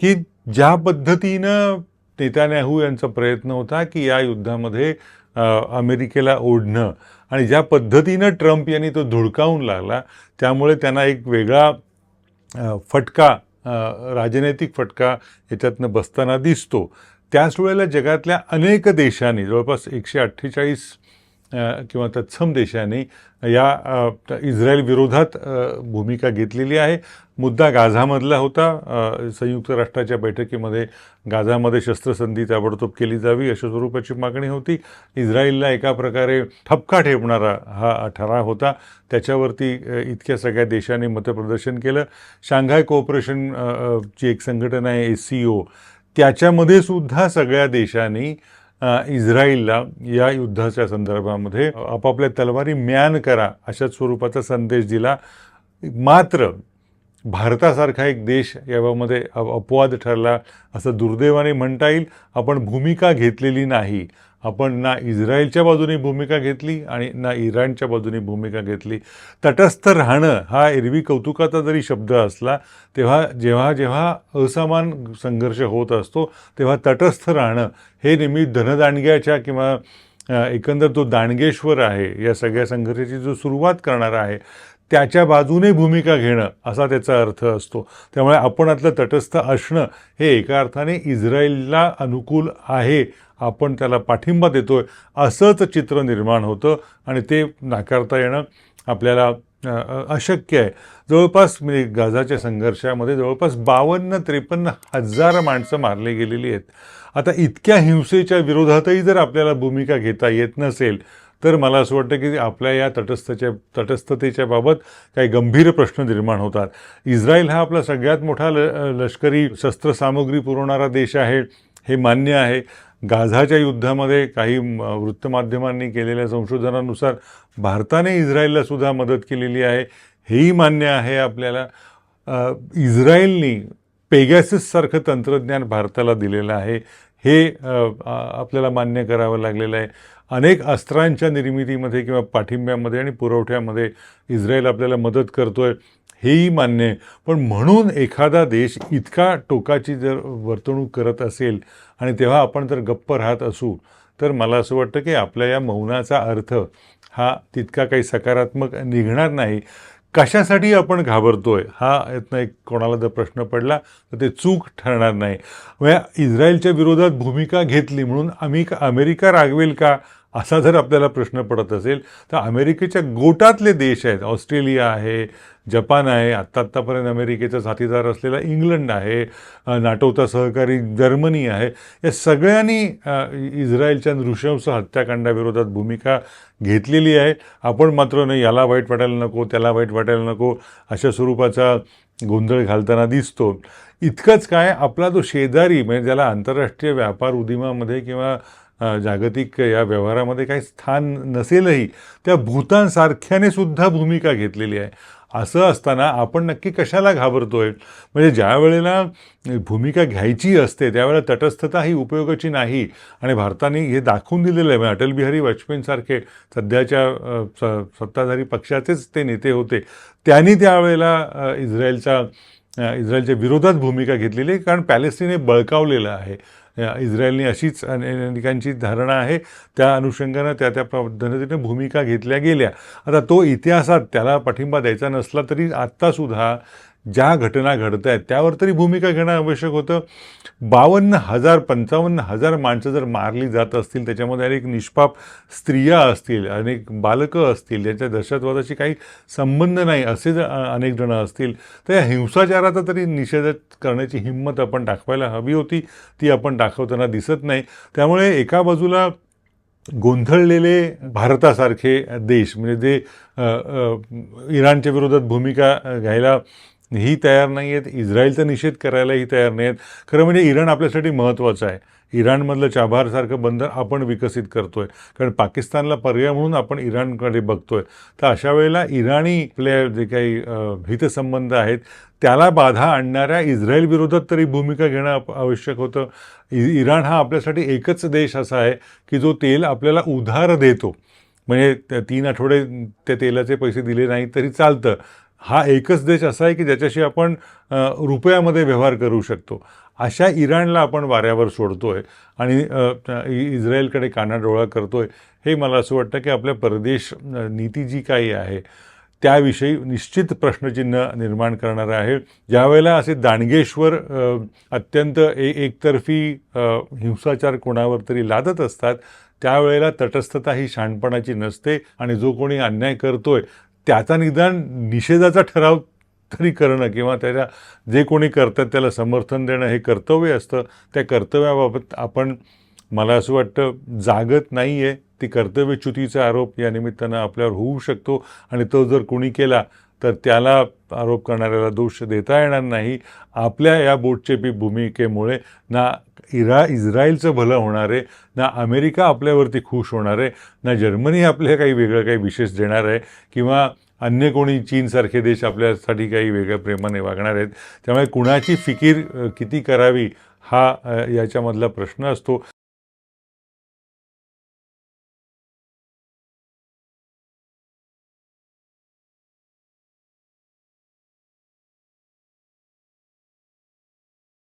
की ज्या पद्धतीनं नेतान्याहू यांचा प्रयत्न होता की या युद्धामध्ये अमेरिकेला ओढणं आणि ज्या पद्धतीनं ट्रम्प यांनी तो धुडकावून लागला त्यामुळे त्यांना एक वेगळा फटका राजनैतिक फटका याच्यातनं बसताना दिसतो. त्याच वेळेला जगातल्या अनेक देशांनी जवळपास एकशे अठ्ठेचाळीस किंवा तत्सम देशांनी या इस्रायल विरोधात भूमिका घेतलेली आहे. मुद्दा गाझामधला होता. संयुक्त राष्ट्राच्या बैठकीमध्ये गाझामध्ये शस्त्रसंधी ताबडतोब केली जावी अशा स्वरूपाची मागणी होती. इस्रायलला एका प्रकारे ठपका ठेवणारा हा ठराव होता. त्याच्यावरती इतक्या सगळ्या देशांनी मतप्रदर्शन केलं. शांघाय कोऑपरेशन ची एक संघटना आहे ए सी ओ त्याच्यामध्ये सुद्धा सगळ्या देशांनी इस्रायलला या युद्धाच्या संदर्भामध्ये आपापल्या तलवारी म्यान करा अशा स्वरूपाचा संदेश दिला. मात्र भारतासारखा एक देश यामध्ये अपवाद ठरला असं दुर्दैवाने म्हणता येईल. आपण भूमिका घेतलेली नाही. आपण ना इस्रायलच्या बाजूने भूमिका घेतली आणि ना इराणच्या बाजूने भूमिका घेतली. तटस्थ राहणं हा एरवी कौतुकाचा जरी शब्द असला तेव्हा जेव्हा जेव्हा असमान संघर्ष होत असतो तेव्हा तटस्थ राहणं हे नेहमी धनदांडग्याच्या किंवा एकंदर तो दांडगेश्वर आहे या सगळ्या संघर्षाची जो सुरुवात करणार आहे त्याच्या बाजूने भूमिका घेणं असा त्याचा अर्थ असतो. त्यामुळे आपण आतलं तटस्थ असणं हे एका अर्थाने इस्रायलला अनुकूल आहे. आपण त्याला पाठिंबा देतोय. असंच चित्र निर्माण होतं आणि ते नाकारता येणं आपल्याला अशक्य आहे. जवळपास म्हणजे गाझाच्या संघर्षामध्ये जवळपास बावन्न त्रेपन्न हजार माणसं मारली गेलेली आहेत. आता इतक्या हिंसेच्या विरोधातही जर आपल्याला भूमिका घेता येत नसेल तर मला असं वाटतं की आपल्या या तटस्थच्या तटस्थतेच्या बाबत काही गंभीर प्रश्न निर्माण होतात. इस्रायल हा आपला सगळ्यात मोठा ल लष्करी शस्त्रसामुग्री पुरवणारा देश आहे हे मान्य आहे. गाझाच्या युद्धामध्ये काही वृत्तमाध्यमांनी केलेल्या संशोधनानुसार भारताने इस्रायलला सुद्धा मदत केलेली आहे. हेही मान्य आहे आपल्याला. इस्रायलनी पेगॅसिससारखं तंत्रज्ञान भारताला दिलेलं आहे. हे आपल्याला मान्य करावं लागलेलं आहे. अनेक अस्त्रांच्या निर्मितीमध्ये किंवा पाठिंब्यामध्ये आणि पुरवठ्यामध्ये इस्रायल आपल्याला मदत करतो आहे हेही मान्य आहे. पण म्हणून एखादा देश इतका टोकाची जर वर्तणूक करत असेल आणि तेव्हा आपण जर गप्प राहत असू तर मला असं वाटतं की आपल्या या मौनाचा अर्थ हा तितका काही सकारात्मक निघणार नाही. कशासाठी आपण घाबरतो आहे हा यातनं एक कोणाला जर प्रश्न पडला तर ते चूक ठरणार नाही. इस्रायलच्या विरोधात भूमिका घेतली म्हणून आम्ही अमेरिका रागवेल का? असा जर आपल्याला प्रश्न पडत असेल तर अमेरिकेच्या गोटातले देश आहेत. ऑस्ट्रेलिया आहे जपान आहे आत्ता आत्तापर्यंत अमेरिकेचा साथीदार असलेला इंग्लंड आहे नाटोचा सहकारी जर्मनी आहे. या सगळ्यांनी इस्रायलच्या नृशंस हत्याकांडाविरोधात भूमिका घेतलेली आहे. आपण मात्र नाही याला वाईट वाटायला नको त्याला वाईट वाटायला नको अशा स्वरूपाचा गोंधळ घालताना दिसतो. इतकंच काय आपला जो शेजारी म्हणजे ज्याला आंतरराष्ट्रीय व्यापार उदिमामध्ये किंवा जागतिक या व्यवहारामध्ये काही स्थान नसेलही त्या भूतांसारख्याने सुद्धा भूमिका घेतलेली आहे. असं असताना आपण नक्की कशाला घाबरतोय? म्हणजे ज्या वेळेला भूमिका घ्यायची असते त्यावेळेला तटस्थता ही उपयोगाची नाही. आणि भारताने हे दाखवून दिलेलं आहे म्हणजे अटल बिहारी वाजपेयींसारखे सध्याच्या स- सत्ताधारी पक्षाचेच ते नेते होते. त्यांनी त्यावेळेला अ, इस्रायलचा इस्रायलच्या विरोधात भूमिका घेतलेली आहे कारण पॅलेस्टिन हे बळकावलेलं आहे. इस्रायलने अशीच अनेकांची धारणा आहे. त्या अनुषंगानं त्या त्या पद्धतीने भूमिका घेतल्या गेल्या. आता तो इतिहासात त्याला पाठिंबा द्यायचा नसला तरी आत्तासुद्धा ज्या घटना घडत आहेत त्यावर तरी भूमिका घेणं आवश्यक होतं. बावन्न हजार पंचावन्न हजार माणसं जर मारली जात असतील त्याच्यामध्ये अनेक निष्पाप स्त्रिया असतील अनेक बालकं असतील ज्यांच्या दहशतवादाशी काही संबंध नाही असे जर अनेक जणं असतील तर या हिंसाचाराचा तरी निषेध करण्याची हिंमत आपण दाखवायला हवी होती. ती आपण दाखवताना दिसत नाही. त्यामुळे एका बाजूला गोंधळलेले भारतासारखे देश म्हणजे जे इराणच्या विरोधात भूमिका घ्यायला ही तयार नाही आहेत. इस्रायलचा निषेध करायलाही तयार नाही आहेत. खरं म्हणजे इराण आपल्यासाठी महत्त्वाचं आहे. इराणमधलं चाभारसारखं बंदर आपण विकसित करतोय. कारण पाकिस्तानला पर्याय म्हणून आपण इराणकडे बघतोय. तर अशा वेळेला इराणी आपल्या जे काही हितसंबंध आहेत त्याला बाधा आणणाऱ्या इस्रायल विरोधात तरी भूमिका घेणं आवश्यक होतं. इ इराण हा आपल्यासाठी एकच देश असा आहे की जो तेल आपल्याला उधार देतो. म्हणजे त्या तीन आठवडे त्या तेलाचे पैसे दिले नाही तरी चालतं. हा एकच देश असा आहे की ज्याच्याशी आपण रुपयामध्ये व्यवहार करू शकतो. अशा इराणला आपण वाऱ्यावर सोडतोय आणि इस्रायलकडे कानाडोळा करतोय. हे मला असं वाटतं की आपल्या परदेश नीती जी काही आहे त्याविषयी निश्चित प्रश्नचिन्ह निर्माण करणारं आहे. ज्यावेळेला असे दांडगेश्वर अत्यंत ए एकतर्फी हिंसाचार कोणावर तरी लादत असतात त्यावेळेला तटस्थता ही शहाणपणाची नसते आणि जो कोणी अन्याय करतोय त्याचा निदान निषेधाचा ठराव तरी करणं किंवा त्याच्या जे कोणी करतात त्याला समर्थन देणं हे कर्तव्य असतं. त्या कर्तव्याबाबत आपण मला असं वाटतं जागत नाही आहे ती कर्तव्यच्युतीचा आरोप या निमित्तानं आपल्यावर होऊ शकतो. आणि तो जर कोणी केला तर त्याला आरोप करणाऱ्याला दोष देता येणार नाही. आपल्या या बोटचेपी भूमिकेमुळे ना इरा इस्रायलचं भलं होणार आहे ना अमेरिका आपल्यावरती खुश होणार आहे ना जर्मनी आपल्या काही वेगळं काही विशेष देणार आहे किंवा अन्य कोणी चीनसारखे देश आपल्यासाठी काही वेगळ्या प्रेमाने वागणार आहेत. त्यामुळे कुणाची फिकीर किती करावी हा याच्यामधला प्रश्न असतो.